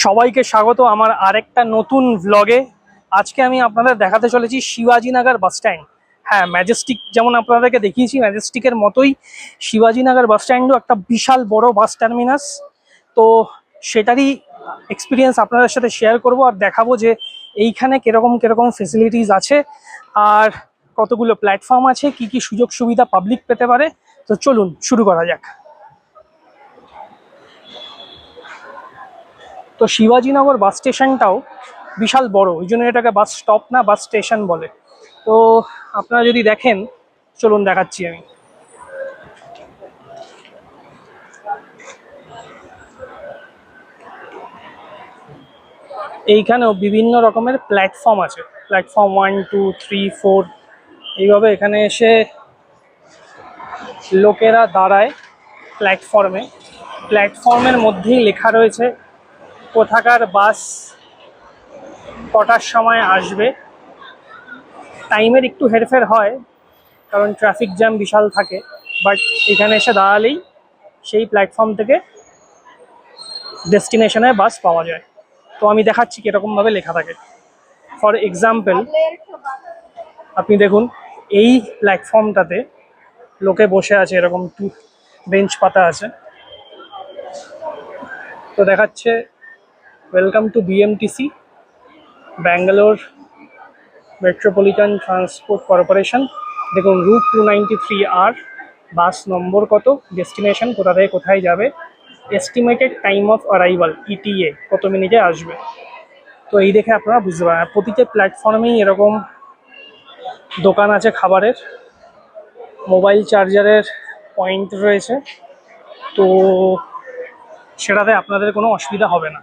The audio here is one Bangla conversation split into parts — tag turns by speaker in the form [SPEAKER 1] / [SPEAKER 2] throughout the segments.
[SPEAKER 1] সবাইকে স্বাগত আমার আরেকটা নতুন ভ্লগে আজকে আমি আপনাদের দেখাতে চলেছি শিবাজীনগর বাস স্ট্যান্ড হ্যাঁ ম্যাজেস্টিক যেমন আপনাদেরকে দেখিয়েছি ম্যাজেস্টিকের মতোই শিবাজীনগর বাস স্ট্যান্ডও একটা বিশাল বড় বাস টার্মিনাস তো সেটারই এক্সপিরিয়েন্স আপনাদের সাথে শেয়ার করব আর দেখাবো যে এইখানে কীরকম কীরকম ফেসিলিটিস আছে আর কতগুলো প্ল্যাটফর্ম আছে, কি কি সুযোগ সুবিধা পাবলিক পেতে পারে। তো চলুন, শুরু করা যাক। তো শিবাজীনগর বাস স্টেশনটাও বিশাল বড়, ওই জন্য এটাকে বাস স্টপ না, বাস স্টেশন বলে। তো আপনারা যদি দেখেন, চলুন দেখাচ্ছি আমি। এইখানেও বিভিন্ন রকমের প্ল্যাটফর্ম আছে। Platform one two three four এইভাবে এখানে এসে লোকেরা দাঁড়ায় প্ল্যাটফর্মে প্ল্যাটফর্মের মধ্যেই লেখা রয়েছে কোথাকার বাস কটার সময় আসবে? টাইমের একটু হেরফের হয়, কারণ ট্রাফিক জ্যাম বিশাল থাকে, বাট এখানে এসে দাঁড়ালেই সেই প্ল্যাটফর্ম থেকে ডেস্টিনেশনে বাস পাওয়া যায়। তো আমি দেখাচ্ছি কীরকমভাবে লেখা থাকে। ফর এক্সাম্পল, আপনি দেখুন, এই প্ল্যাটফর্মটাতে লোকে বসে আছে, এরকম টু বেঞ্চ পাতা আছে। তো দেখাচ্ছে welcome to BMTC Bangalore metropolitan transport corporation দেখুন রুট টু নাইনটি থ্রি আর বাস নম্বর কত ডেস্টিনেশন কোথা থেকে কোথায় যাবে estimated time of arrival ETA কত মিনিটে আসবে। তো এই দেখে আপনারা বুঝতে পারেন প্রতিটা প্ল্যাটফর্মেই এরকম দোকান আছে খাবারের মোবাইল চার্জারের পয়েন্ট রয়েছে। তো সেটাতে আপনাদের কোনো অসুবিধা হবে না।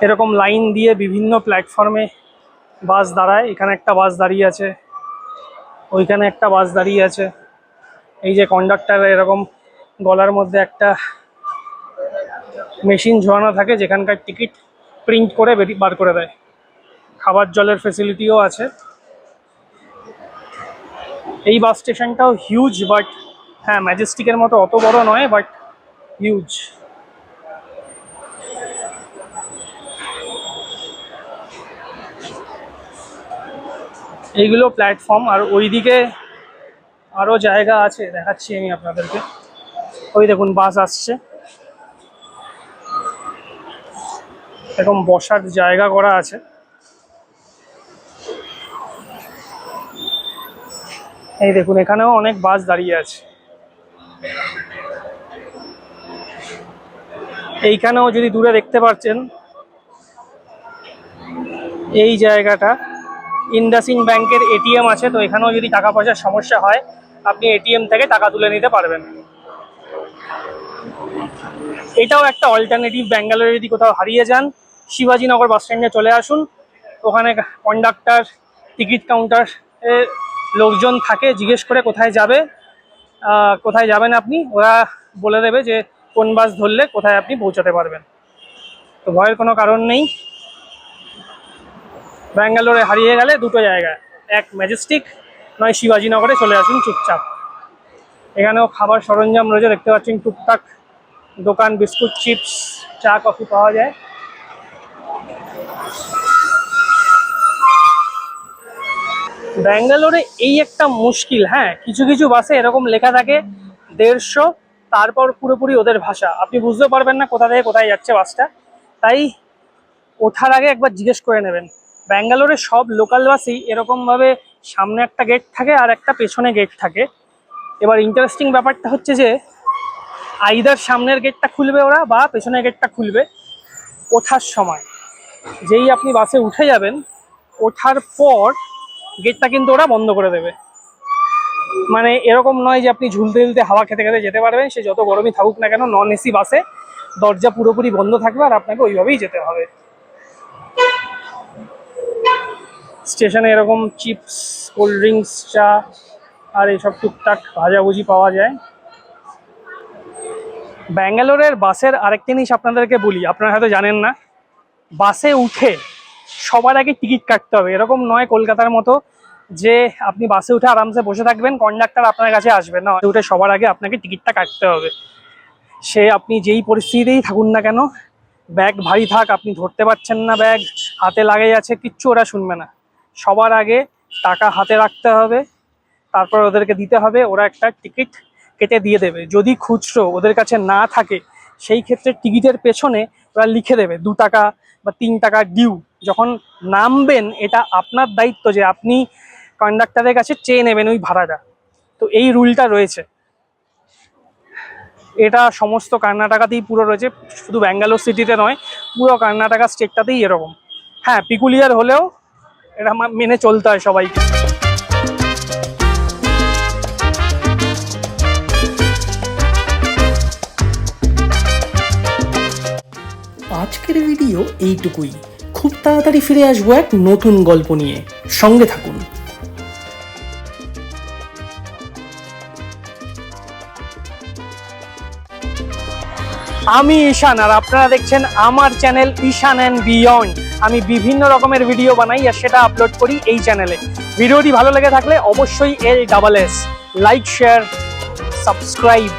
[SPEAKER 1] এরকম লাইন দিয়ে বিভিন্ন প্ল্যাটফর্মে বাস দাঁড়ায়। এখানে একটা বাস দাঁড়িয়ে আছে, ওইখানে একটা বাস দাঁড়িয়ে আছে। এই যে কন্ডাক্টর এরকম গলার মধ্যে একটা মেশিন ঝোয়ানো থাকে, যেখানকার টিকিট প্রিন্ট করে বেরি- করে দেয়। খাবার জলের ফেসিলিটিও আছে। এই বাস স্টেশনটাও হিউজ বাট হ্যাঁ ম্যাজেস্টিকের মতো অত বড় নয় বাট হিউজ এইগুলো প্ল্যাটফর্ম আর ওইদিকে আরও জায়গা আছে, দেখাচ্ছি আমি আপনাদেরকে। ওই দেখুন, বাস আসছে। এরকম বসার জায়গা করা আছে। এই দেখুন, এখানেও অনেক বাস দাঁড়িয়ে আছে। এইখানেও যদি দূরে দেখতে পাচ্ছেন এই জায়গাটা ইন্ডাসিন ব্যাংকের এটিএম আছে, তো এখানেও যদি টাকা পয়সার সমস্যা হয়, আপনি এটিএম থেকে টাকা তুলে নিতে পারবেন। এটাও একটা অল্টারনেটিভ ব্যাঙ্গালোরে যদি কোথাও হারিয়ে যান, শিবাজীনগর বাস স্ট্যান্ডে চলে আসুন। ওখানে কন্ডাক্টার টিকিট কাউন্টার লোকজন থাকে, জিজ্ঞেস করে কোথায় যাবে কোথায় যাবেন আপনি, ওরা বলে দেবে যে কোন বাস ধরলে কোথায় আপনি পৌঁছাতে পারবেন। তো ভয়ের কোনো কারণ নেই। ব্যাঙ্গালোরে হারিয়ে গেলে দুটো জায়গায় এক ম্যাজেস্টিক, নয় শিবাজীনগরে চলে আসুন চুপচাপ। এখানেও খাবার সরঞ্জাম রয়েছে, দেখতে পাচ্ছেন টুকটাক দোকান, বিস্কুট, চিপস, চা, কফি পাওয়া যায়। ব্যাঙ্গালোরে এই একটা মুশকিল হ্যাঁ কিছু কিছু বাসে এরকম লেখা থাকে, দেড়শো, তারপর পুরোপুরি ওদের ভাষা। আপনি বুঝতে পারবেন না কোথা থেকে কোথায় যাচ্ছে বাসটা। তাই ওঠার আগে একবার জিজ্ঞেস করে নেবেন। ব্যাঙ্গালোরে সব লোকাল বাসই এরকমভাবে সামনে একটা গেট থাকে আর একটা পেছনে গেট থাকে। এবার ইন্টারেস্টিং ব্যাপারটা হচ্ছে যে আইদার সামনের গেটটা খুলবে ওরা বা পেছনের গেটটা খুলবে ওঠার সময়। যেই আপনি বাসে উঠে যাবেন, ওঠার পর গেটটা কিন্তু ওরা বন্ধ করে দেবে। মানে এরকম নয় যে আপনি ঝুলতে ঝুলতে হাওয়া খেতে খেতে যেতে পারবেন, সে যত গরমই থাকুক না কেন নন এসি বাসে দরজা পুরোপুরি বন্ধ থাকবে আর আপনাকে ওইভাবেই যেতে হবে। স্টেশনে এরকম চিপস, কোল্ড ড্রিঙ্কস, চা আর এইসব টুকটাক ভাজাভুজি পাওয়া যায়। ব্যাঙ্গালোরের বাসের আরেকটা জিনিস আপনাদেরকে বলি, আপনারা হয়তো জানেন না। বাসে উঠে সবার আগে টিকিট কাটতে হবে। এরকম নয় কলকাতার মতো যে আপনি বাসে উঠে আরামসে বসে থাকবেন, কন্ডাক্টর আপনার কাছে আসবে না। উঠে সবার আগে আপনাকে টিকিটটা কাটতে হবে। সে আপনি যেই পরিস্থিতিতেই থাকুন না কেন, ব্যাগ ভারী থাক, আপনি ধরতে পারছেন না ব্যাগ, হাতে লাগে আছে, কিচ্ছু ওরা শুনবে না। সবার আগে টাকা হাতে রাখতে হবে, তারপর ওদেরকে দিতে হবে, ওরা একটা টিকিট কেটে দিয়ে দেবে। যদি খুচরো ওদের কাছে না থাকে, সেই ক্ষেত্রে টিকিটের পেছনে ওরা লিখে দেবে, দু টাকা বা তিন টাকা ডিউ যখন নামবেন, এটা আপনার দায়িত্ব যে আপনি কন্ডাক্টারের কাছে চেয়ে নেবেন ওই ভাড়াটা। তো এই রুলটা রয়েছে। এটা সমস্ত কর্ণাটকাতেই পুরো রয়েছে, শুধু ব্যাঙ্গালোর সিটিতে নয়, পুরো কর্ণাটকা স্টেটটাতেই এরকম। হ্যাঁ পিকুলিয়ার হলেও এটা মেনে চলতে হয় সবাইকে আজকের ভিডিও এইটুকুই। খুব তাড়াতাড়ি ফিরে আসব এক নতুন গল্প নিয়ে। সঙ্গে থাকুন। আমি ঈশান আর আপনারা দেখছেন আমার চ্যানেল ঈশান অ্যান্ড বিয়ন্ড আমি বিভিন্ন রকমের ভিডিও বানাই আর সেটা আপলোড করি এই চ্যানেলে ভিডিওটি ভালো লেগে থাকলে অবশ্যই L double S like share subscribe